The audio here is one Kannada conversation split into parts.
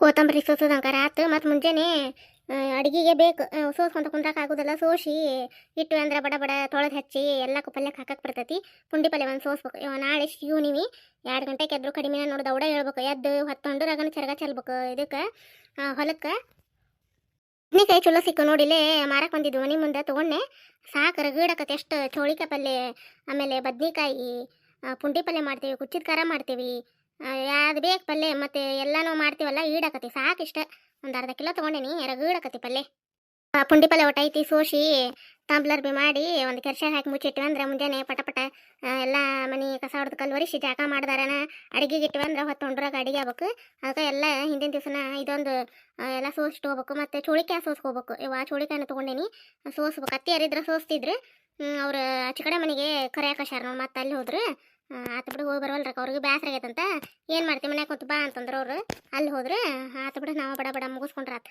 ಕೊತ್ತಂಬರಿ ಸೋಸೋದಂಕಾರ ಆತು, ಮತ್ತು ಮುಂಜಾನೆ ಅಡುಗೆಗೆ ಬೇಕು ಸೋಸ್ಕೊಂತ ಕುಂದ್ರಕ್ಕೆ ಆಗೋದಿಲ್ಲ ಸೋಸಿ ಇಟ್ಟು ಅಂದ್ರೆ ಬಡ ಬಡ ತೊಳೆದು ಹಚ್ಚಿ ಎಲ್ಲಕ್ಕೂ ಪಲ್ಯಕ್ಕೆ ಹಾಕಕ್ಕೆ ಬರ್ತೈತಿ. ಪುಂಡಿ ಪಲ್ಯ ಒಂದು ಸೋಸ್ಬೇಕು. ನಾಳೆ ನೀವು, ಎರಡು ಗಂಟೆಗೆ ಎದ್ರು ಕಡಿಮೆ ನೋಡಿದ ಅವಡ ಹೇಳ್ಬೇಕು. ಎದ್ದು ಹೊತ್ತೊಂಡು ರಗನ ಚರಗ ಚೆಲ್ಬೇಕು. ಇದಕ್ಕೆ ಹೊಲಕ್ಕೆ ಬದ್ನಿಕಾಯಿ ಚಲೋ ಸಿಕ್ಕು ನೋಡಿಲೇ ಮಾರಕ್ಕೆ ಬಂದಿದ್ವು ಮನೆ ಮುಂದೆ ತೊಗೊಂಡೆ. ಸಾಕು ರಗಡಕತ್ತೆ ಎಷ್ಟು ಚೋಳಿಕಾಯಿ ಪಲ್ಯ, ಆಮೇಲೆ ಬದ್ನಿಕಾಯಿ ಪುಂಡಿ ಪಲ್ಯ ಮಾಡ್ತೀವಿ, ಕುಚ್ಚಿದ ಖಾರ ಮಾಡ್ತೀವಿ. ಯಾವ್ದು ಬೇಕು ಪಲ್ಯ ಮತ್ತು ಎಲ್ಲನೂ ಮಾಡ್ತೀವಲ್ಲ ಈಡಾಕತಿ. ಸಾಕಿಷ್ಟ. ಒಂದು ಅರ್ಧ ಕಿಲೋ ತೊಗೊಂಡೇನಿ ರಗಡಕತಿ ಪಲ್ಯ ಆ, ಪುಂಡಿ ಪಲ್ಯ ಒಟ್ಟು ಐತಿ ಸೋಸಿ ತಾಂಬ್ಲರ್ ಬಿ ಮಾಡಿ ಒಂದು ಕೆರ್ಶಾಗ ಹಾಕಿ ಮುಚ್ಚಿಟ್ವಿ ಅಂದ್ರೆ ಮುಂಜಾನೆ ಪಟ ಪಟ ಎಲ್ಲ ಮನೆ ಕಸ ಹೊಡೆದು ಕಲ್ಲು ಒರಿಸಿ ಜಾಕ ಮಾಡ್ದಾರನ ಅಡಿಗೆಗೆ ಇಟ್ವಿ ಅಂದ್ರೆ ಹೊತ್ತು ಹೊಂಡ್ರಾಗ ಅಡಿಗೆ ಆಗ್ಬೇಕು. ಅದಕ್ಕೆ ಎಲ್ಲ ಹಿಂದಿನ ದಿವಸನ ಇದೊಂದು ಎಲ್ಲ ಸೋಸಿಟ್ಟು ಹೋಗ್ಬೇಕು. ಮತ್ತು ಚೋಳಿಕಾಯ ಸೋಸ್ಕೋಬೇಕು ಇವ ಚೋಳಿಕಾಯನ್ನು ತೊಗೊಂಡೇನಿ ಸೋಸ್ಬೇಕು. ಅತ್ತಿ ಯಾರಿದ್ರೆ ಸೋಸ್ತಿದ್ರು. ಅವ್ರು ಆಚೆ ಕಡೆ ಮನೆಗೆ ಕರೆಯಾಕಶಾರ ನೋಡಿ ಮತ್ತೆ ಅಲ್ಲಿ ಹೋದ್ರು. ಆತ ಬಿಡು, ಹೋಗಿ ಬರವಲ್ರಕ್ಕ ಅವ್ರಿಗೆ ಬೇಸರ ಆಗೈತಂತ. ಏನು ಮಾಡ್ತೀವಿ ಮನ್ಯಾಗ ಕೂತು ಬಾ ಅಂತಂದ್ರು ಅವರು. ಅಲ್ಲಿ ಹೋದ್ರೆ, ಆತ ಬಿಡು, ನಾವು ಬಡ ಬಡ ಮುಗಿಸ್ಕೊಂಡ್ರ ಆತ.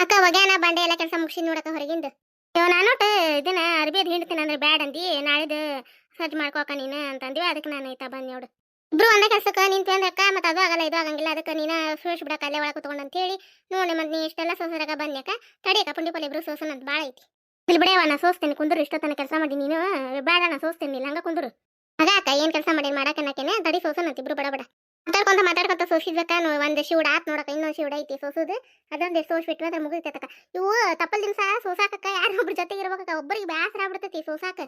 ಅಕ್ಕ ಒಗ್ಯಾನ ಬಂಡೆ ಎಲ್ಲ ಕೆಲಸ ಮುಗಿಸಿ ನೋಡಕ್ಕ ಹೊರಗಿಂದ. ಇವ್ ನಾನು ಒಟ್ಟು ಇದನ್ನ ಅರ್ಬಿ ಅದು ಹಿಂಡ್ತೀನಿ ಅಂದ್ರೆ ಬ್ಯಾಡ್ ಅಂದಿ. ನಾಳಿದ್ದು ಸಜ್ಜು ಮಾಡ್ಕೋಕ ನೀನು ಅಂತಂದಿವಿ. ಅದಕ್ಕೆ ನಾನು ಐತಾ ಬಂದು ನೋಡು. ಇಬ್ರು ಒಂದೇ ಕೆಲಸಕ್ಕೆ ನಿಂತು ಅಂದ್ರಕ್ಕ ಮತ್ತೆ ಅದು ಆಗಲ್ಲ, ಇದು ಆಗಂಗಿಲ್ಲ. ಅದಕ್ಕೆ ನೀನು ಸೋಸ್ ಬಿಡಕ್ಕ ಅಲ್ಲೇ ಒಳಗೆ ಕುತ್ಕೊಂಡು ಅಂತೇಳಿ ನೋಡಿ ಮತ್ತೆ ನೀ ಇಷ್ಟೆಲ್ಲ ಸೋಸರಾಗ ಬಂದ್ಯಾಕ ತಡಿಯಕ್ಕ ಪುಂಡಿ ಪಲ್ಯ ಇಬ್ರು ಸೋಸನ ಅಂತ ಭಾಳ ಐತಿ. ಇಲ್ಲಿ ಬಿಡೇವ ನಾ ಸೋಸ್ತೇನೆ. ಕುಂದ್ರು ಇಷ್ಟೊತ್ತನ ಕೆಲಸ ಮಾಡಿ ನೀನು. ಬೇಡ ನಾ ಸೋಸ್ತೇನೆ. ಇಲ್ಲ ಹಂಗ ಕುಂದ್ರು. ಅಕ್ಕ, ಏನು ಕೆಲಸ ಮಾಡಿ ಮಾಡಕ್ಕನಕೇನೆ ತಡಿ ಸೋಸನ ಇಬ್ರು ಬಡ ಬಡ. ಮಾತಾಡ್ಕೊಂತ ಮಾತಾಡ್ಕೊಂತ ಸೋಸಿದ್ಬೇಕ ಒಂದ್ ಶಿವಡ ಆತ್ ನೋಡಕ ಇನ್ನೊಂದು ಶಿವಡ ಐತಿ ಸೋಸುದು. ಅದೊಂದು ಸೋಸ್ ಬಿಟ್ಟು ಅದ್ರ ಮುಗಿತೈತಕ್ಕ ಇವು ತಪ್ಪಲ್ ದಿವಸ ಸೋಸಾಕಕ್ಕ ಯಾರು ಒಬ್ರ ಜೊತೆಗೆ ಇರ್ಬೇಕಕ್ಕ ಒಬ್ಬರಿಗೆ ಬ್ಯಾಸರ ಆಗ್ಬಿಡ್ತೈತಿ ಸೋಸಾಕ.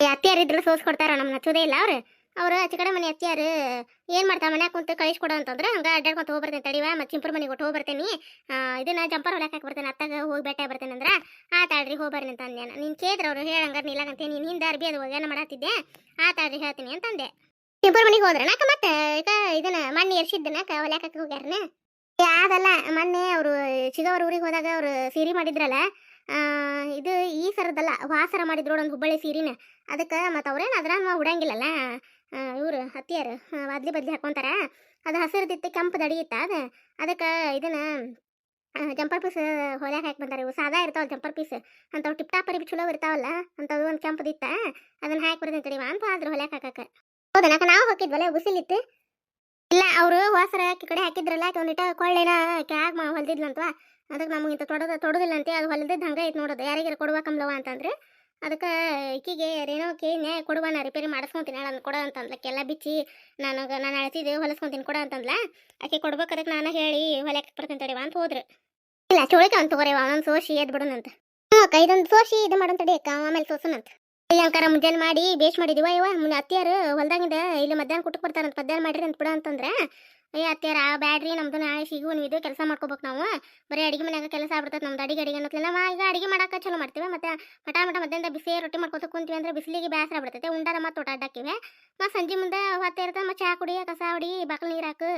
ಅತ್ತಿಯಾರಿದ್ರೆ ಸೋಸ್ ಕೊಡ್ತಾರ ನಮ್ಮ ನಚ್ಚೋದೇ ಇಲ್ಲ ಅವ್ರು. ಅವ್ರು ಆಚೆ ಕಡೆ ಮನೆ ಅತ್ತಿಯಾರು ಏನು ಮಾಡ್ತಾ ಮನ್ಯಾಗ ಕುಂತು ಕಳಿಸ್ಕೊಡು ಅಂತಂದ್ರೆ. ಹಂಗೆ ಅಡ್ಡಾಡ್ಕೊಂತ ಹೋಗ್ಬರ್ತೇನೆ ತಡಿವ ಮತ್ತು ಚಿಂಪುರ್ ಮನೆಗೆ ಕೊಟ್ಟು ಹೋಗ್ಬರ್ತೇನೆ. ಇದನ್ನ ಜಂಪರ್ ಹೊಲಕ್ಕೆ ಹಾಕಿ ಬರ್ತೇನೆ ಅತ್ತಾಗ ಹೋಗಿ ಭೇಟಿ ಬರ್ತೇನೆ ಅಂದ್ರೆ ಆತಾಡ್ರಿ ಹೋಗ್ಬರ್ರಿ ಅಂತ ಅಂದೆ ನೀನು ಕೇಳಿದ್ರೆ ಅವ್ರು ಹೇಳಂಗಾರ ನಿಲ್ಲಗಂತೆ ನೀನು ಹಿಂದೆ ಅರ್ಬಿ ಅದು ಒಗ್ಯಾನ ಮಾಡತ್ತಿದ್ದೆ ತಾಳ್ರಿ ಹೇಳ್ತೀನಿ ಅಂತಂದೆ ಚಿಂಪುರ್ ಮನೆಗೆ ಹೋದ್ರೆ ನಾಕ ಮತ್ತೆ ಈಗ ಇದನ್ನ ಮಣ್ಣು ಎರ್ಸಿದ್ದನಕ ಹಾಕಿ ಹೋಗ್ಯಾರನ. ಅದಲ್ಲ ಮೊನ್ನೆ ಅವರು ಚಿಗವರ ಊರಿಗೆ ಹೋದಾಗ ಅವರು ಸೀರೆ ಮಾಡಿದ್ರಲ್ಲ ಆ, ಇದು ಈ ಸರದಲ್ಲ ವಾಸರ ಮಾಡಿದ್ರು ಒಂದು ಹುಬ್ಬಳ್ಳಿ ಸೀರಿನ. ಅದಕ್ಕೆ ಮತ್ತು ಅವ್ರೇನು ಅದ್ರ ಉಡಂಗಿಲ್ಲಲ್ಲ. ಇವರು ಹತ್ತಿಯರು ಬದ್ಲಿ ಬದ್ಲಿ ಹಾಕೊಂತಾರ. ಅದು ಹಸಿರದಿತ್ತು, ಕೆಂಪು ದಡಿ ಇತ್ತ ಅದು? ಅದಕ್ಕೆ ಇದನ್ನ ಜಂಪರ್ ಪೀಸ್ ಹೊಲ್ಯಾಕ ಹಾಕಿ ಬಂದಾರೆ ಇವು ಸಾದಾ ಇರ್ತಾವಲ್ಲ ಜಂಪರ್ ಪೀಸ್. ಅಂಥವು ಟಿಪ್ ಟಾಪ್ ಬಿ ಚಲೋ ಇರ್ತಾವಲ್ಲ ಅಂಥವು ಒಂದು ಕೆಂಪದಿತ್ತ ಅದನ್ನ ಹಾಕಿ ಬರ್ತೀನಿ ಅಂತ ಆದ್ರೆ ಹೊಲ್ಯಾಕ ಹಾಕಕ್ಕೆ ಹೌದನಕ ನಾವು ಹಾಕಿದ್ವಲ್ಲ, ಉಸಿಲಿತ್ತು? ಇಲ್ಲ, ಅವರು ಹೊಸರ ಕಡೆ ಹಾಕಿದ್ರಲ್ಲ, ಆಕೆ ಒಂದಿಟ ಕೊಳ್ಳೇನ ಕ್ಯಾಗ್ ಹೊಲ್ದಿದ್ಲಂತವ? ಅದಕ್ಕೆ ನಮಗೆ ಇಂಥ ತೊಡೋದು, ತೊಡೋದಿಲ್ಲಂತೆ, ಅದು ಹೊಲ್ದಿದ್ದು ಹಂಗೆ ಐತೆ ನೋಡೋದು. ಯಾರಿಗಾರ ಕೊಡುವ ಕಮ್ಲವ ಅಂತಂದ್ರೆ ಅದಕ್ಕೆ ಈಕಿಗೆ ಏನೋ ನ್ಯಾಯ ಕೊಡುವ, ನಾ ರಿಪೇರಿ ಮಾಡಿಸ್ಕೊಂತೀನಿ ಹೇಳ ಕೊಡ ಅಂತಂದ್ಲಕ್ಕೆಲ್ಲ ಬಿಚ್ಚಿ, ನನಗೆ, ನಾನು ಅಳ್ತಿದ್ದೆ ಹೊಲಸ್ಕೊಂತೀನಿ ಕೊಡ ಅಂತಂದ್ಲ. ಆಕೆ ಅದಕ್ಕೆ ನಾನು ಹೇಳಿ ಹೊಲಕ್ಕೆ ಬರ್ತೀನಿ ತಡಿವ ಅಂತ ಹೋದ್ರು. ಇಲ್ಲ ಚೋಳಿಕ ಅಂತ ತಗೋರಿ ಅವನೊಂದು ಸೋಸಿ ಎದ್ದು ಬಿಡೋಣಂತ ಹ್ಞೂ ಅಕ್ಕ, ಇದೊಂದು ಸೋಸಿ ಇದು ಮಾಡೋಣ ತಡಿ ಅಕ್ಕ, ಆಮೇಲೆ ಸೋಸನಂತ ಇಲ್ಲಿ ಅಂಕಾರ ಮುಂಜಾನೆ ಮಾಡಿ ಬೇಷ್ ಮಾಡಿದಿವ ಇವ ಮುನ್ನ ಅತ್ತಿಯಾರು ಹೊಲ್ದಾಗಿಂದ ಇಲ್ಲಿ ಮಧ್ಯಾಹ್ನ ಕುಟ್ಟಕ್ಕೆ ಬರ್ತಾರಂತ, ಮಧ್ಯಾಹ್ನ ಮಾಡಿರಿ ಅಂತ ಬಿಡ ಅಂತಂದ್ರೆ ಅಯ್ಯ ಅತ್ತೆಯರ, ಬ್ಯಾಡ್ರಿ, ನಮ್ದು ನಾಳೆ ಸಿಗು ಇದು ಕೆಲಸ ಮಾಡ್ಕೋಬೇಕು ನಾವು. ಬರೀ ಅಡಿಗೆ ಮನ್ಯಾಗ ಕೆಲಸ ಆಗ್ಬಿಡ್ತದೆ ನಮ್ದು, ಅಡಿಗೆ ಅಡಿಗೆ ಅನ್ನೋತ್ಲೆ ನಾವು ಈಗ ಅಡಿಗೆ ಮಾಡಕ್ಕೆ ಚಲೋ ಮಾಡ್ತೀವಿ, ಮತ್ತೆ ಮಠ ಮಠ ಮಧ್ಯಾಹ್ನ ಬಿಸಿ ರೊಟ್ಟಿ ಮಾಡ್ಕೊತ ಕುಂತೀವಿ ಅಂದ್ರೆ ಬಿಸಿಲಿಗೆ ಬೇಸರ ಆಗ್ಬಿಡ್ತೈತೆ, ಉಂಡಾರ ಮತ್ತು ಅಡ್ಡಾಕಿವೆ ಮತ್ತು ಸಂಜೆ ಮುಂದೆ ಹೊತ್ತೆ ಇರ್ತದೆ ಮತ್ತು ಚಹಾ ಕುಡಿ, ಕಸ ಹೊಡಿ, ಬಾಕಲ್ ನೀರು ಹಾಕು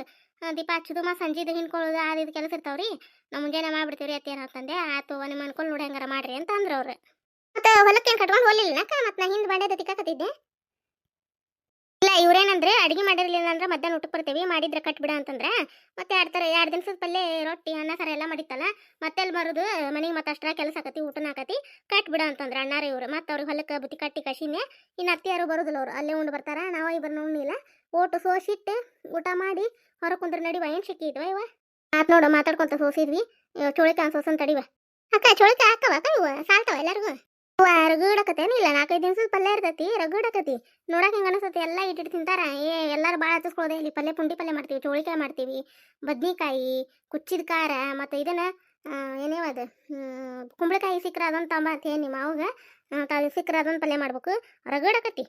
ದೀಪ ಹಚ್ಚೋದು ಮತ್ತು ಸಂಜೆದು ಹಿಂಡ್ಕೊಳ್ಳೋದು ಅದು ಇದು ಕೆಲಸ ಇರ್ತಾವೆ ರೀ ನಮ್ಮ ಮುಂಜಾನೆ ಮಾಡಿಬಿಡ್ತೀವಿ ರೀ ಅತ್ತಿಯಾರ ಅಂತಂದೆ, ಆತು ನಿಮ್ಮ ಅನ್ಕೊಂಡು ನೋಡಿ ಹಂಗಾರ ಮಾಡಿರಿ ಅಂತ ಅಂದ್ರೆ ಅವ್ರು ಮತ್ತು ಹೊಲಕ್ಕೆ ಕಟ್ಕೊಂಡು ಹೋಗಲಿಲ್ಲ ಮತ್ತೆ ನಾ ಹಿಂದೆ ಬಂಡೆ ತಿಕ್ಕಾಕತ್ತಿದ್ದೆ ಇವ್ರೇನಂದ್ರೆ ಅಡಿಗೆ ಮಾಡಿರ್ಲಿಲ್ಲ ಅಂದ್ರೆ ಮಧ್ಯಾಹ್ನ ಊಟಕ್ಕೆ ಬರ್ತೀವಿ, ಮಾಡಿದ್ರೆ ಕಟ್ಬಿಡ ಅಂತಂದ್ರೆ ಮತ್ತೆ ಎರಡು ಥರ, ಎರಡು ದಿನಸದ ಪಲ್ಯ, ರೊಟ್ಟಿ, ಅನ್ನ, ಸಾರ ಎಲ್ಲ ಮಾಡಿತ್ತಲ್ಲ, ಮತ್ತೆ ಅಲ್ಲಿ ಬರೋದು ಮನೆಗೆ ಮತ್ತೆ ಕೆಲಸ ಆಕತಿ, ಊಟನ ಆಕತಿ, ಕಟ್ಬಿಡ ಅಂತಂದ್ರೆ ಅಣ್ಣಾರ ಇವ್ರು. ಮತ್ತೆ ಅವ್ರಿಗೆ ಹೊಲಕ್ಕೆ ಬುತ್ತಿ ಕಟ್ಟಿ ಕಸಿನೆ ಇನ್ನು ಅತ್ತಿಯಾರು ಬರೋದಿಲ್ಲ ಅವ್ರು, ಅಲ್ಲೇ ಉಂಡು ಬರ್ತಾರ, ನಾವು ಇಬ್ಬರು ಉಣ್ಣಿಲ್ಲ ಓಟು ಸೋಸಿಟ್ಟು ಊಟ ಮಾಡಿ ಹೊರ ಕುಂದ್ರ ನಡಿವ ಏನು ಸಿಕ್ಕಿ ಇದ್ವ ಇವ? ಆತ್ ನೋಡು ಮಾತಾಡ್ಕೊಂತ ಸೋಸಿದ್ವಿ ಚೋಳಿಕ ಸೋಸನ್ ತಡಿವ ಅಕ್ಕ ಚೋಳಿಕ ಹಾಕವ ಅಕ್ಕ ಇವ ಸಾಲ್ತಾವ ಎಲ್ಲರಿಗೂ? ರಗಡಕತ್ತೇನಿಲ್ಲ ನಾಲ್ಕೈದು ದಿವ್ಸದ ಪಲ್ಯ ಇರ್ತೈತಿ ರಗಡಕತಿ ನೋಡಕ್ ಹೆಂಗ ಅನಿಸ್ತತಿ? ಎಲ್ಲ ಇಟ್ಟಿಟ್ಟು ತಿಂತಾರ. ಏ, ಎಲ್ಲಾರು ಭಾಳ ಹತ್ತಿಸ್ಕೊಳ್ಳೋದೆ ಇಲ್ಲಿ ಪಲ್ಯ, ಪುಂಡಿ ಪಲ್ಯ ಮಾಡ್ತೀವಿ ಚೋಳಿಕಾಯಿ ಮಾಡ್ತೀವಿ, ಬದ್ನಿಕಾಯಿ, ಕುಚ್ಚಿದ ಖಾರ ಮತ್ತು ಇದನ್ನ ಏನೇವ ಕುಂಬಳಕಾಯಿ ಸಿಕ್ಕರ ಅದೊಂದು ತಂಬ ಅಂತ ಹೇಳಿ ನಿಮ್ಮ ಅವಾಗ ತಾವು ಸಿಕ್ಕ್ರ ಅದೊಂದು ಪಲ್ಯ ಮಾಡ್ಬೇಕು. ರಗಡಕತಿ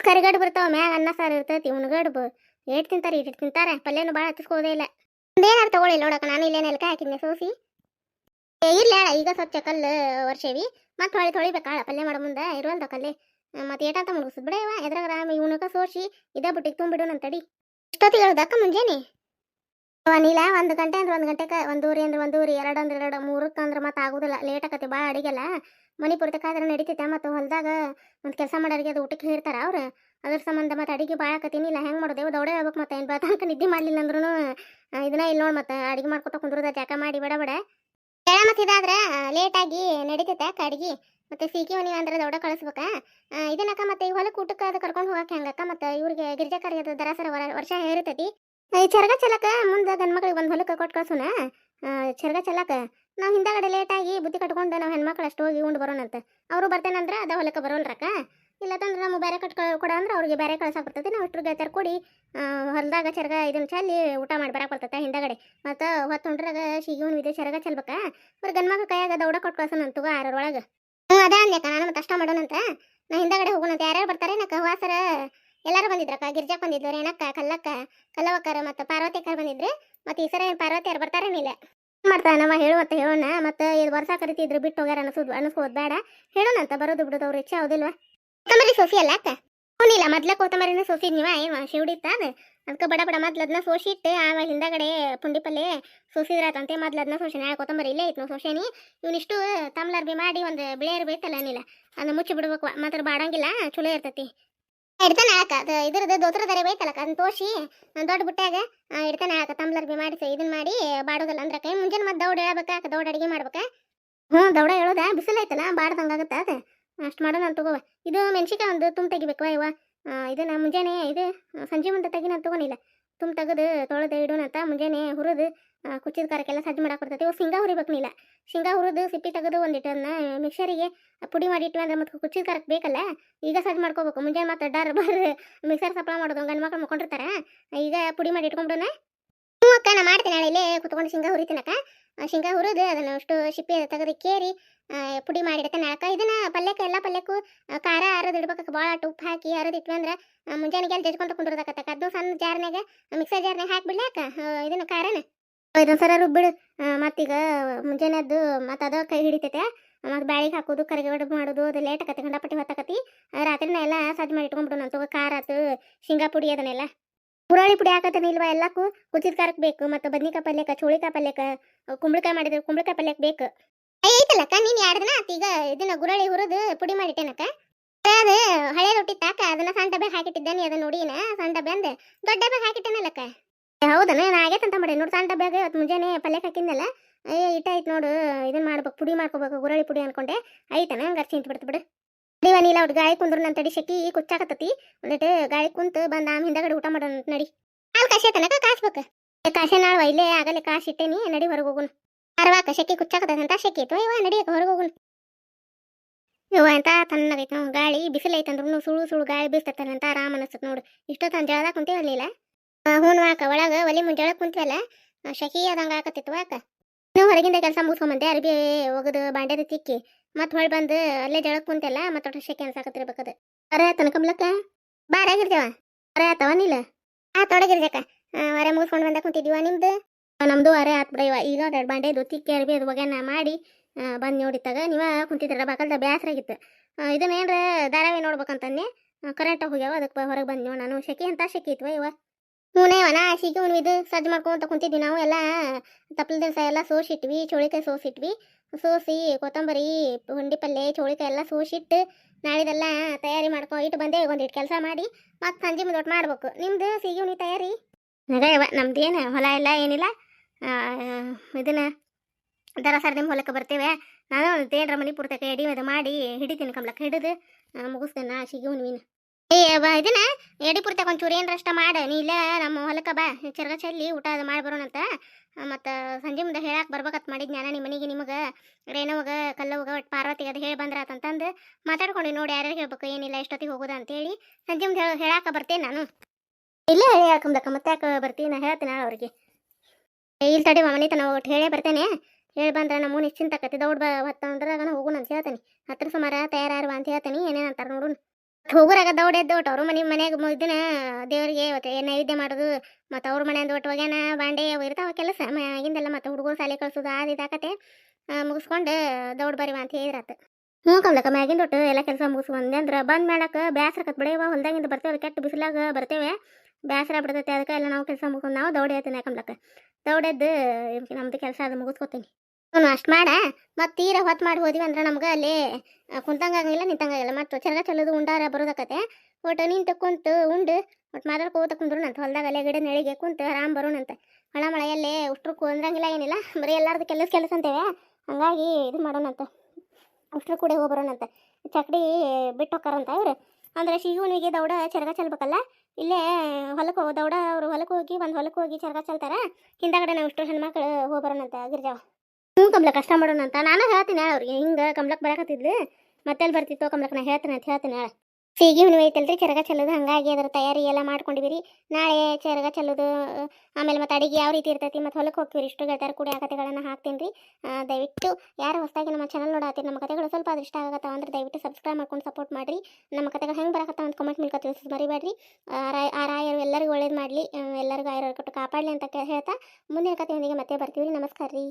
ಕರಿಗಡ್ಡು ಬರ್ತಾವ, ಮ್ಯಾಗ ಅನ್ನ, ಸಾರು ಇರ್ತೈತಿ, ಉಣ್ಗಡ್ಬು. ಏಟ್ ತಿಂತಾರೆ ಇಟ್ಟು ತಿಂತಾರೆ. ಪಲ್ಯನೂ ಭಾಳ ಹತ್ತಿಸ್ಕೊಳ್ಳೋದೇ ಇಲ್ಲ. ಒಂದೇನಾರು ತಗೊಳ್ಳಿ ನೋಡಕ್ಕೆ ನಾನು ಇಲ್ಲೇನೆ ಎಲ್ಕ ಹಾಕಿದ್ನೆ, ಸೋಸಿ. ಇಲ್ಲ ಈಗ ಸ್ವಲ್ಪ ಕಲ್ಲು ವರ್ಷೇವಿ ಮತ್ತೆ ಹೊಳಿ ತೊಳಿಬೇಕಾಳ, ಪಲ್ಯ ಮಾಡೋ ಮುಂದೆ ಇರುವಲ್ದ ಕಲ್ಲೆ. ಮತ್ತೆ ಏಟಂತ ಮುಗಿಸ್ ಬಿಡವ, ಎದ್ರಾಗ ರಾಮ ಇವನಕ ಸೋಸಿ ಇದ ಬುಟ್ಟಿಗೆ ತುಂಬಿಡು ನನ್ನ ತಡಿ. ಇಷ್ಟೊತ್ತಿಗೆ ಹೇಳ್ದಕ್ಕ ಮುಂಜಾನೆ? ನೀಲ, ಒಂದು ಗಂಟೆ ಅಂದ್ರೆ ಒಂದು ಗಂಟೆಗೆ ಒಂದೂರಿ ಅಂದ್ರೆ ಒಂದೂರಿ, ಎರಡು ಅಂದ್ರೆ ಎರಡು ಮೂರಕ್ಕೆ ಅಂದ್ರೆ ಮತ್ತೆ ಆಗೋದಿಲ್ಲ ಲೇಟ್ ಆಕತಿ ಭಾಳ ಅಡಿಗೆಲ್ಲ. ಮನೆ ಪುರ್ತಕಾದ್ರೆ ನಡೀತೈತೆ, ಮತ್ತು ಹೊಲದಾಗ ಒಂದು ಕೆಲಸ ಮಾಡೋರಿಗೆ ಅದು ಊಟಕ್ಕೆ ಹೇಳ್ತಾರ ಅವ್ರು. ಅದ್ರ ಸಂಬಂಧ ಮತ್ತೆ ಅಡಿಗೆ ಭಾಳ ಆಕತೀನಿ ಇಲ್ಲ ಹೆಂಗೆ ಮಾಡೋದೇವು ದೌಡೆ ಹೇಳ್ಬೇಕು ಮತ್ತೆ ಏನು ತನಕ ನಿದ್ದೆ ಮಾಡಲಿಲ್ಲ ಅಂದ್ರೂ ಇದನ್ನ ಇಲ್ಲಿ ನೋಡಿ ಮತ್ತೆ, ಅಡಿಗೆ ಮಾಡ್ಕೊತ ಕುಂದ್ರದ ಜಾಕ ಮಾಡಿ, ಬೇಡ ಬೇಡ. ಹೇಳ ಮತ್ತೆ ಇದಾದ್ರೆ ಲೇಟಾಗಿ ನಡೀತೈತೆ ಕಡ್ಗಿ. ಮತ್ತೆ ಸೀಕಿ ಮನೆ ಅಂದ್ರೆ ದೌಡ ಕಳಿಸ್ಬೇಕಾ. ಇದನ್ನಕ್ಕ ಮತ್ತೆ ಈ ಹೊಲಕ್ಕೆ ಊಟಕ್ಕೆ ಅದು ಕರ್ಕೊಂಡು ಹೋಗಕ್ಕೆ ಹೆಂಗಕ್ಕ? ಮತ್ತೆ ಇವ್ರಿಗೆ ಗಿರಿಜಾ ಅದು ದರಾಸರ ವರ- ವರ್ಷ ಹೇರಿತೈತಿ ಈ ಚರ್ಗ ಚಲಕ ಮುಂದೆ ಗಂಡ್ಮಕ್ಳಿಗೆ ಒಂದು ಹೊಲಕ್ಕೆ ಕೊಟ್ಟು ಕಳ್ಸೋಣ. ಚರ್ಗ ಚಲಕ ನಾವು ಹಿಂದಗಡೆ ಲೇಟಾಗಿ ಬುದ್ಧಿ ಕಟ್ಕೊಂಡು ನಾವು ಹೆಣ್ಮಕ್ಳು ಅಷ್ಟು ಹೋಗಿ ಉಂಡು ಬರೋಣಂತ. ಅವರು ಬರ್ತೇನಂದ್ರೆ ಅದ ಹೊಲಕ್ಕೆ ಬರೋಲ್ರಕ್ಕ. ಇಲ್ಲತ್ತಂದ್ರೆ ನಮಗೆ ಬೇರೆ ಕಟ್ ಕೊಡ ಅಂದ್ರೆ ಅವ್ರಿಗೆ ಬೇರೆ ಕಳ್ಸಕ್ಕೆ ಬರ್ತೈತಿ. ನಾವು ಇಷ್ಟರ ಗೆಳತಿಯರ್ ಕೊಡಿ ಹೊಲದಾಗ ಚರ್ಗ ಇದನ್ನ ಚಲ್ಲಿ ಊಟ ಮಾಡಿ ಬರಕ್ಕೆ ಬರ್ತೈತೆ ಹಿಂದಗಡೆ. ಮತ್ತು ಹೊತ್ತು ಹೊಂಟ್ರಾಗ ಶಿಗಿವನ್ ಇದೆ ಚರ್ಗ ಚಲ್ಬೇಕ? ಅವ್ರ ಗಂಡ್ಮಗ ಕೈಯಾಗ ದೌಡ ಕೊಟ್ಟು ಕಳ್ಸೋಣ ಆರೊಳಗೆ ಹ್ಞೂ ಅದೇ ಅನ್ಯಕ್ಕ, ನಾನು ಕಷ್ಟ ಅಷ್ಟ ಮಾಡೋಣಂತ ನಾ ಹಿಂದಗಡೆ ಹೋಗೋಣಂತ ಯಾರ್ಯಾರು ಬರ್ತಾರೆ ನಕ್ಕ ಹೊಸ ಎಲ್ಲರೂ ಬಂದಿದ್ರಕ್ಕ? ಗಿರ್ಜಾಕ್ ಬಂದಿದ್ರು ರೇಣಕ್ಕ, ಕಲ್ಲಕ್ಕ ಕಲ್ಲವಕ್ಕರ ಮತ್ತು ಪಾರ್ವತಿಕರ್ ಬಂದಿದ್ರಿ. ಮತ್ತು ಈ ಸರ ಪಾರ್ವತಿಯರು ಬರ್ತಾರೇನಿಲ್ಲ ಏನ್ ಮಾಡ್ತಾ ನಮ್ಮ ಅಂತ ಹೇಳೋಣ. ಮತ್ತು ಇದು ವರ್ಷ ಕರಿತಿದ್ರು, ಬಿಟ್ಟು ಹೋಗ್ಯಾರ ಅನಿಸೋದು ಅನಿಸ್ಬೋದು ಬೇಡ. ಹೇಳೋಣಂತ ಬರೋದು ಬಿಡೋದು ಅವ್ರ ಇಚ್ಛೆ ಹೌದಿಲ್ವಾ? ಕೊತ್ತಂಬರಿ ಸೋಸಿ ಅಲ್ಲ ಅಕ್ಕ? ಹ್ಞೂನಿಲ್ಲ ಮೊದ್ಲ ಕೊತ್ತಂಬರಿನ ಸೋಸಿ ನೀವ ಏನು ಶಿವಡಿತ್ತ ಅದು? ಅದಕ್ಕೆ ಬಡ ಬಡ ಮೊದ್ಲು ಅದನ್ನ ಸೋಸಿಟ್ಟು ಆಮೇಲೆ ಹಿಂದಗಡೆ ಪುಂಡಿ ಪಲ್ಲೆ ಸೋಸಿದ್ರಾತಂತೆ ಮೊದ್ಲು ಅದನ್ನ ಸೋಸಿನ ಕೊತ್ತಂಬರಿ ಇಲ್ಲೇ ಐತೆ ಸೋಸೇನಿ ಇವನಿಷ್ಟು ತಮ್ಲರ್ಬಿ ಮಾಡಿ ಒಂದು ಬಿಳಿಯರ್ ಬೇಯ್ತಲ್ಲ ನೀಲ ಅದನ್ನ ಮುಚ್ಚಿ ಬಿಡ್ಬೇಕು ಮಾತ್ರ ಬಾಡಂಗಿಲ್ಲ, ಚಲೋ ಇರ್ತೈತಿ. ಇಡ್ತಾನೆ ಆಕ, ಅದು ಇದ್ರದ್ದು ದೋತ್ರದರೆ ಬೇಯ್ತಲ್ಲಕ್ಕ ಅದನ್ನ ತೋರಿಸಿ ದೊಡ್ಡ ಬುಟ್ಟ್ಯಾಗ ಇಡ್ತಾನೆ ಹಾಕ ತಮ್ಲರ್ ಬಿ ಮಾಡಿ ಇದನ್ನ ಮಾಡಿ ಬಾಡೋದಲ್ಲ ಅಂದ್ರೆ ಕೈ ಮುಂಜಾನೆ ಮತ್ತೆ ದೌಡ್ ಹೇಳ್ಬೇಕಾ ದೌಡ್ ಅಡಿಗೆ ಮಾಡ್ಬೇಕಾ? ಹ್ಞೂ, ದೌಡ ಹೇಳೋದ ಬಿಸಿಲು ಐತಲ್ಲ ಬಾಡ್ದಂಗಾಗತ್ತ ಅದು? ಅಷ್ಟು ಮಾಡೋಣ ಅಂತ ತಗೋ ಇದು ಮೆಣಸಿಕಾಯಿ ಒಂದು ತುಂಬ ತೆಗಿಬೇಕು ಇದು ಇದನ್ನ ಮುಂಜಾನೆ ಇದು, ಸಂಜೆ ಮುಂದೆ ತೆಗಿನ ತೊಗೊಂಡಿಲ್ಲ ತುಂಬ ತೆಗೆದು ತೊಳೆದು ಇಡೋಣಂತ ಮುಂಜಾನೆ ಹುರಿದು ಕುಚ್ಚಿದ ಖಾರಕ್ಕೆಲ್ಲ ಸಜ್ಜು ಮಾಡಕ್ಕೆ ಬರ್ತೈತಿ ಇವಾಗ ಶೇಂಗಾ ಹುರಿಬೇಕು ನೀಲ ಶೇಂಗಾ ಹುರಿದು ಸಿಪ್ಪಿ ತೆಗೆದು ಒಂದಿಟ್ಟು ಅದನ್ನ ಮಿಕ್ಸರಿಗೆ ಪುಡಿ ಮಾಡಿ ಇಟ್ವಿ ಅಂದ್ರೆ ಮತ್ತೆ ಕುಚ್ಚಿದ ಖಾರಕ್ಕೆ ಬೇಕಲ್ಲ, ಈಗ ಸಜ್ಜು ಮಾಡ್ಕೋಬೇಕು. ಮುಂಜಾನೆ ಮತ್ತೆ ಡಾರ್ ಬರ್ ಮಿಕ್ಸರ್ ಸಪ್ಲ ಮಾಡೋದು ಗಂಡು ಮಕ್ಳು ಮಕ್ಕೊಂಡಿರ್ತಾರೆ ಈಗ ಪುಡಿ ಮಾಡಿ ಇಟ್ಕೊಂಡ್ಬಿಡೋಣ ಹ್ಞೂ ಅಕ್ಕ ನಾ ಮಾಡ್ತೀನಿ, ನಾಳೆ ಇಲ್ಲೇ ಕುತ್ಕೊಂಡು ಶೇಂಗಾ ಹುರಿತೀನಕ್ಕ. ಶೇಂಗಾ ಹುರಿದು ಅದನ್ನು ಅಷ್ಟು ಸಿಪ್ಪೆ ತೆಗೆದು ಕೇರಿ ಪುಡಿ ಮಾಡಿಡುತ್ತೆ ನಾಳಕ ಇದನ್ನ ಪಲ್ಯಕ್ಕೆ ಎಲ್ಲ ಪಲ್ಯಕ್ಕೂ ಖಾರ ಅರದು ಇಡ್ಬೇಕು ಭಾಳ ಉಪ್ಪು ಹಾಕಿ ಅರದು ಇಟ್ವಿ ಅಂದ್ರೆ ಆ, ಮುಂಜಾನೆಗೆ ಅಲ್ಲಿ ಜಜ್ಕೊಂತ ಕುಂದಿರ್ದಕ್ಕ ಅದು ಸಣ್ಣ ಜಾರ್ನಾಗ ಮಿಕ್ಸರ್ ಜಾರ್ನಾಗ ಹಾಕ್ಬಿಡ್ಲಿ ಅಕ್ಕ ಆ, ಇದನ್ನ ಖಾರನ. ಇದೊಂದು ಸರ ರುಬ್ಬಿಡು. ಮತ್ತೀಗ ಮುಂಜಾನೆ ಅದು ಮತ್ತೆ ಅದ ಕೈ ಹಿಡಿತೈತೆ. ಮತ್ತು ಬ್ಯಾಳಿಗೆ ಹಾಕೋದು ಕರಿಗಡ್ಬು ಮಾಡೋದು ಅದು ಲೇಟ್ ಆಕತಿ ಗಂಡಪಟ್ಟಿ ಹೊತ್ತಾಕತಿ ರಾತ್ರಿನ ಎಲ್ಲ ಸಜ್ಜು ಮಾಡಿ ಇಟ್ಕೊಂಡ್ಬಿಡೋಣ ತಗೋ ಖಾರ ಆತು ಶೇಂಗಾ ಪುಡಿ ಅದನ್ನೆಲ್ಲ. ಹುರಾಳಿ ಪುಡಿ ಹಾಕತ್ತೇನೆ ಇಲ್ವಾ? ಎಲ್ಲಕ್ಕೂ ಕುಚ್ಚಿದ ಖಾರಕ್ಕೆ ಬೇಕು, ಮತ್ತೆ ಬದ್ನಿಕಾಯಿ ಪಲ್ಯಕ್ಕೆ, ಚೋಳಿಕಾಯಿ ಪಲ್ಯಕ್ಕೆ ಕುಂಬಳಕಾಯಿ ಮಾಡಿದ್ರೆ ಕುಂಬಳಕಾಯಿ ಪಲ್ಯಕ್ಕೆ ಬೇಕು. ಐತಲ್ಲಕ್ಕ, ನೀನ್ ಎರಡು ದಿನ ಈಗ ಇದನ್ನ ಗುರಳಿ ಹುರಿದು ಪುಡಿ ಮಾಡಿಟ್ಟೇನಕ್ಕ? ಅದು ಹಳೆ ರೊಟ್ಟಿ ತಾಕ, ಅದನ್ನ ಸಣ್ಣ ಡಬ್ಬೆ ಹಾಕಿಟ್ಟಿದ್ದೆ ನೀ ಅದನ್ನ ನೋಡಿನ ಸಣ್ಣ ಡಬ್ಬೆ ಅಂದೆ. ದೊಡ್ಡ ಡಬ್ಬೆ ಹಾಕಿಟ್ಟೇನಲ್ಲಕ್ಕ? ಹೌದನ ನಾ ಆಗೈತೆ ಅಂತ ಮಾಡಿ ನೋಡಿ ಸಣ್ಣ ಡಬ್ಬೆ ಇವತ್ತು ಮುಂಜಾನೆ ಪಲ್ಯಕ್ಕೆ ಹಾಕಿದ್ನಲ್ಲ ಇಟ್ಟ ಐತ್ ನೋಡು ಇದನ್ನ ಮಾಡ್ಬೇಕು, ಪುಡಿ ಮಾಡ್ಕೋಬೇಕು, ಗುರಳಿ ಪುಡಿ ಅನ್ಕೊಂಡೆ. ಐತನ, ಹಂಗಾರೆ ಚಿಂತ ಬಿಡ್ತು ಬಿಡು. ನೀವ ನೀಲ ಗಾಳಿ ಕುಂದ್ರು ನನ್ನ ತಡಿ ಶೆಕಿ ಕುಚ್ಚಾಕತ್ತತಿ. ಒಂದಿಟ್ಟು ಗಾಳಿ ಕುಂತ ಬಂದ ಆಮ್ ಹಿಂದಗಡೆ ಊಟ ಮಾಡೋಣ ನಡಿ. ಅಲ್ಲಿ ಕಾಸೆ ತನಕ ಕಾಸ್ಬೇಕು. ಕಾಸೆ ನಾಳೆ ಇಲ್ಲೇ ಆಗಲೇ ಕಾಸು ಇಟ್ಟೇನಿ, ನಡಿ ಹೊರಗೆ ಹೋಗುನು. ಅರವಾಕ ಶೆಕಿ ಕುಚ್ಚಾಕತ್ತಂತ ಶೆಕಿ ಇತ್ತು ಇವ ನಡಿ ಹೊರಗೆ ಹೋಗುನು. ಇವ ಅಂತ ತಣ್ಣಗೈತೆ ಗಾಳಿ, ಬಿಸಿಲು ಐತಂದ್ರೂ ಸುಳು ಸುಳು ಗಾಳಿ ಬೀಸ್ತತ್ತಂತ ಆರಾಮ್ ಅನಿಸ್ತದೆ ನೋಡು. ಇಷ್ಟೊತ್ತು ಜಳದಾಗ ಕುಂತೀವಲ್ಲಿಲ್ಲ ಹೂನ್ ವಾಕ ಒಳಗೆ ಒಲಿ ಮುಂಜಾಳೆ ಕುಂತೀವಲ್ಲ ಶಕಿ ಆದಂಗೆ ಆಕತ್ತಿತ್ತು ಅಕ್ಕ ನೀವು ಹೊರಗಿಂದ ಕೆಲಸ ಮುಗಿಸ್ಕೊಂಬಂದೆ, ಅರ್ಬಿ ಒಗದು ಬಾಂಡ್ಯದ ತಿಕ್ಕಿ. ಮತ್ತೆ ಹೊಳ್ ಬಂದು ಅಲ್ಲೇ ಜಳಕ್ಕೆ ಕುಂತೆಲ್ಲ ಮತ್ತೆ ಶೆಕೆ ಅನ್ಸಾಕತ್ತಿರ್ಬೇಕದು ಅರೆ ತನಕಂಬ್ಲಕ್ಕ ಬಾರಾಗಿರ್ದೇವ ಅರೆ ಆತವ ನೀಲ ಆ ತೊಡಗಿರ್ಜಕ್ಕ ಅರೆ ಮುಗಿಸ್ಕೊಂಡು ಬಂದ ಕುಂತಿದೀವ ನಿಮ್ದು? ನಮ್ದು ಅರೆ ಆತ್ ಈಗ ಎರಡು ಬಾಂಡೆ ತಿಕ್ಕಿ ಅರ್ಬಿ ಅದು ಒಗ್ಯಾನ ಮಾಡಿ ಬಂದು ನೋಡಿತ್ತಾಗ ನೀವ ಕುಂತಿದ್ರ ಬಾಕಲ್ದ ಬ್ಯಾಸ್ರ ಆಗಿತ್ತು. ಇದನ್ನ ಏನ್ರ ಧಾರಾವಾಹಿ ನೋಡ್ಬೇಕಂತಂದೆ ಕರೆಂಟ್ ಹೋಗ್ಯಾವ ಅದಕ್ಕೆ ಹೊರಗೆ ಬಂದ್ವಿ ನಾನು ಶೆಕೆ ಅಂತ ಶೆಕೆ ಇತ್ವ ಇವ? ಹ್ಞೂ ಒಣ ಶಿಗೆ ಉಣ್ವಿ ಇದು ಸಜ್ಜು ಮಾಡ್ಕೊಂತ ಕುಂತಿದ್ವಿ ನಾವು ಎಲ್ಲ. ತಪ್ಪಲ ದಿವಸ ಎಲ್ಲ ಸೋಸಿಟ್ವಿ, ಚೋಳಿಕಾಯಿ ಸೋಸಿಟ್ವಿ. ಸೋಸಿ ಕೊತ್ತಂಬರಿ, ಹುಂಡಿ ಪಲ್ಲೆ, ಚೋಳಿಕಾಯಿ ಎಲ್ಲ ಸೋಸಿಟ್ಟು ನಾಳಿದೆಲ್ಲ ತಯಾರಿ ಮಾಡ್ಕೊ ಇಟ್ಟು ಬಂದೇವಿ ಒಂದಿಟ್ಟು ಕೆಲಸ ಮಾಡಿ. ಮತ್ತೆ ಸಂಜೆ ಮುಂದೆ ಒಟ್ಟು ಮಾಡ್ಬೇಕು. ನಿಮ್ದು ಸಿಗಿ ಉಣಿ ತಯಾರಿ? ನಗವ ನಮ್ದು ನಮ್ದೇನು ಹೊಲ ಇಲ್ಲ ಏನಿಲ್ಲ. ಇದನ್ನ ದರ ಸರ್ ನಿಮ್ಮ ಹೊಲಕ್ಕೆ ಬರ್ತೇವೆ. ನಾನು ತೇನ್ರ ಮನೆ ಪೂರ್ತಕ ಎಡಿ ಅದು ಮಾಡಿ ಹಿಡಿತೀನಿ ಕಮ್ಲಕ್ಕೆ, ಹಿಡಿದು ಮುಗಿಸ್ತೇನೆ ನಾ ಸಿಗಿ ಉಣ್ವಿನ. ಏ, ಬ, ಇದನ್ನ ಎಡಿಪುರ್ ತಗೊಂಡ್ ಒಂಚೂರು ಏನರ ಅಷ್ಟ ಮಾಡ. ನೀ ಇಲ್ಲ ನಮ್ಮ ಹೊಲಕ್ಕ ಬಾ. ಚರ್ಗ ಚೆಲ್ಲಿ ಊಟ ಅದು ಮಾಡಿ ಬರೋಣಂತ ಮತ್ತು ಸಂಜೆ ಮುಂದೆ ಹೇಳಕ್ಕೆ ಬರ್ಬೇಕತ್ ಮಾಡಿದ್ನಿ ನಾನು ನಿಮ್ಮ ಮನೆಗೆ ನಿಮಗೆ. ರೇಣುವಾಗ ಕಲ್ಲವಾಗ ಒಟ್ಟು ಪಾರ್ವತಿಗೆ ಅದು ಹೇಳಿ ಬಂದ್ರ ಅಂತಂದ್ ಮಾತಾಡ್ಕೊಂಡು ನೋಡಿ ಯಾರ್ಯಾರು ಹೇಳ್ಬೇಕು, ಏನಿಲ್ಲ ಎಷ್ಟೊತ್ತಿಗೆ ಹೋಗುದ ಅಂತೇಳಿ ಸಂಜೆ ಮುಂದೆ ಹೇಳಾಕ ಬರ್ತೇನೆ ನಾನು. ಇಲ್ಲ ಹೇಳಿ ಹಾಕಂಬ್ಲಕ್ಕ ಮತ್ತೆ ಯಾಕೆ ಬರ್ತೀನಿ ನಾ ಹೇಳ್ತೀನಿ ನಾಳೆ ಅವ್ರಿಗೆ. ಇಲ್ಲಿ ತಡಿ ಮನೆ ತನ ಒಟ್ಟು ಹೇಳೇ ಬರ್ತೇನೆ. ಹೇಳಿ ಬಂದ್ರೆ ನಮ್ಮ ನಿಶ್ಚಿಂತ ಆಕತಿ ದೌಡ್ ಬ ಹೊತ್ತಂದ್ರಾಗ ಹೋಗೋಣ ಅಂತ ಹೇಳ್ತೀನಿ. ಹತ್ರ ಸುಮಾರ ತಯಾರು ಅಂತ ಹೇಳ್ತೀನಿ, ಏನೇನು ಅಂತಾರೆ ನೋಡು ಹೋಗುರಾಗ ದೌಡೆದ್ದು ಒಟ್ಟು ಅವ್ರ ಮನೆ ಮನೆಯಾಗ ಇದನ್ನ ದೇವರಿಗೆ ನೈವೇದ್ಯ ಮಾಡೋದು, ಮತ್ತು ಅವ್ರ ಮನೆಯಿಂದ ಒಟ್ಟು ಒಗ್ಯಾನ ಬಾಂಡೆ ಇರ್ತಾವ ಕೆಲಸ ಆಗಿಂದೆಲ್ಲ ಮತ್ತು ಹುಡುಗರು ಶಾಲೆ ಕಳ್ಸೋದು ಅದು ಇದಾಕತೆ ಮುಗಿಸ್ಕೊಂಡು ದೌಡ್ ಬರಿವ ಅಂತ ಹೇಳಿದ್ರಾತು ಹ್ಞೂ ಕಮ್ಲಕ್ಕ ಮ್ಯಾಗಿಂದ ಒಟ್ಟು ಎಲ್ಲ ಕೆಲಸ ಮುಗಿಸ್ಕೊಂಡೆ ಅಂದ್ರೆ ಬಂದ್ ಮಾಡಕ್ಕೆ ಬ್ಯಾಸರ ಕತ್ ಬಿಡೇವ ಹೊಲ್ದಾಗಿಂದ ಬರ್ತೇವೆ ಕೆಟ್ಟ ಬಿಸಿಲಾಗ ಬರ್ತೇವೆ. ಬ್ಯಾಸರ ಬಿಡ್ತೈತೆ ಅದಕ್ಕೆ ಎಲ್ಲ ನಾವು ಕೆಲಸ ಮುಗಿಸ್ಕೊಂಡು, ನಾವು ದೌಡ್ ಹೇಳ್ತೀನಿ ಕಮ್ಲಕ್ಕ ದೌಡೆದ್ದು ನಮ್ದು ಕೆಲಸ ಅದು ಮುಗಿಸ್ಕೊತೀನಿ. ಹ್ಞೂ ಅಷ್ಟು ಮಾಡ. ಮತ್ತು ತೀರ ಹೊತ್ತು ಮಾಡಿ ಹೋದಿವಿ ಅಂದ್ರೆ ನಮ್ಗೆ ಅಲ್ಲಿ ಕುಂತಂಗಾಗಿಲ್ಲ ನಿಂತಂಗಾಗಿಲ್ಲ ಮತ್ತು ಚರ್ಗ ಚಲೋದು ಉಂಡಾರ ಬರೋದಕ್ಕತೆ ಒಟ್ಟು ನಿಂತು ಕುಂತು ಉಂಡು ಒಟ್ಟು ಮಾತಾಡ್ಕೋತ ಕುಂದ್ರುನಂತ ಹೊಲ್ದಾಗ ಅಲ್ಲೇ ಗಿಡ ನೆಳಿಗೆ ಕುಂತು ಆರಾಮ್ ಬರೋಣಂತ ಹಣ ಮಳೆಯಲ್ಲಿ ಉಷ್ಟ್ರು ಕುಂದ್ರಂಗಿಲ್ಲ ಏನಿಲ್ಲ. ಬರೀ ಎಲ್ಲಾರ್ದು ಕೆಲಸ ಕೆಲಸ ಅಂತೇವೆ. ಹಂಗಾಗಿ ಇದು ಮಾಡೋಣಂತ ಉಷ್ಟ್ರು ಕೂಡ ಹೋಗಿ ಬರೋಣಂತ ಚಕ್ಡಿ ಬಿಟ್ಟು ಹೋಗ್ತಾರಂತ ಇವ್ರು. ಅಂದ್ರೆ ಶಿಗುನಿಗೆ ದೌಡ ಚರಗ ಚಲ್ಬೇಕಲ್ಲ. ಇಲ್ಲೇ ಹೊಲಕ್ಕೆ ಹೋಗಿ ದೌಡ ಅವರು ಹೊಲಕ್ಕೆ ಹೋಗಿ, ಒಂದು ಹೊಲಕ್ಕೆ ಹೋಗಿ ಚರ್ಗ ಚಲ್ತಾರೆ. ಹಿಂದಾಗಡೆ ನಾವು ಇಷ್ಟು ಹೆಣ್ಮಕ್ಳು ಹೋಗಿ ಗಿರ್ಜಾವ. ಹ್ಞೂ ಕಮಲ ಕಷ್ಟ ಮಾಡೋಣಂತ ನಾನು ಹೇಳ್ತೀನಿ ಹೇಳ ಅವ್ರಿಗೆ. ಹಿಂಗೆ ಕಮ್ಲಕ್ ಬರಕತ್ತಿದ್ಲು. ಮತ್ತೆಲ್ಲಿ ಬರ್ತಿತ್ತು ಕಂಬಲಕ್ಕೆ ನಾ ಹೇಳ್ತೀನಿ ಅಂತ ಹೇಳ್ತೀನಿ ಹೇಳ. ಸೀಗಿ ಹುಣ್ಣಿಮೆ ಐತಲ್ರಿ, ಚರಗ ಚೆಲ್ಲೋದು. ಹಂಗಾಗಿ ಅದರ ತಯಾರಿ ಎಲ್ಲ ಮಾಡ್ಕೊಂಡಿವಿರಿ ನಾಳೆ ಚರಗ ಚೆಲ್ಲೋದು, ಆಮೇಲೆ ಮತ್ತೆ ಅಡಿಗೆ ಯಾವ ರೀತಿ ಇರ್ತೈತಿ, ಮತ್ತು ಹೊಲಕ್ಕೆ ಹೋಗ್ತೀವಿ ಇಷ್ಟು ಗೆಳತಿಯರ ಕೂಡಿ ಆ ಕಥೆಗಳನ್ನು ಹಾಕ್ತೀನಿ ರೀ ದಯವಿಟ್ಟು ಯಾರು ಹೊಸದಾಗಿ ನಮ್ಮ ಚಾನಲ್ ನೋಡತ್ತೀರಿ, ನಮ್ಮ ಕಥೆಗಳು ಸ್ವಲ್ಪ ಅದೃಷ್ಟ ಆಗತ್ತ ಅಂದ್ರೆ ದಯವಿಟ್ಟು ಸಬ್ಸ್ಕ್ರೈಬ್ ಮಾಡ್ಕೊಂಡು ಸಪೋರ್ಟ್ ಮಾಡಿರಿ. ನಮ್ಮ ಕಥೆಗಳು ಹೆಂಗೆ ಬರಕತ್ತ ಅಂತ ಕಮೆಂಟ್ ಮೂಲಕ ತಿಳಿಸಿ ಮರಿಬೇಡ್ರಿ. ಆ ರಾಯ್ ಆ ರಾಯರು ಎಲ್ಲರಿಗೂ ಒಳ್ಳೇದು ಮಾಡಲಿ ಎಲ್ಲರಿಗೂ ಆಯುರ್ವೇದ ಕೊಟ್ಟು ಕಾಪಾಡಲಿ ಅಂತ ಹೇಳ್ತಾ ಮುಂದಿನ ಕಥೆಯೊಂದಿಗೆ ಮತ್ತೆ ಬರ್ತೀವಿ ನಮಸ್ಕಾರ ರೀ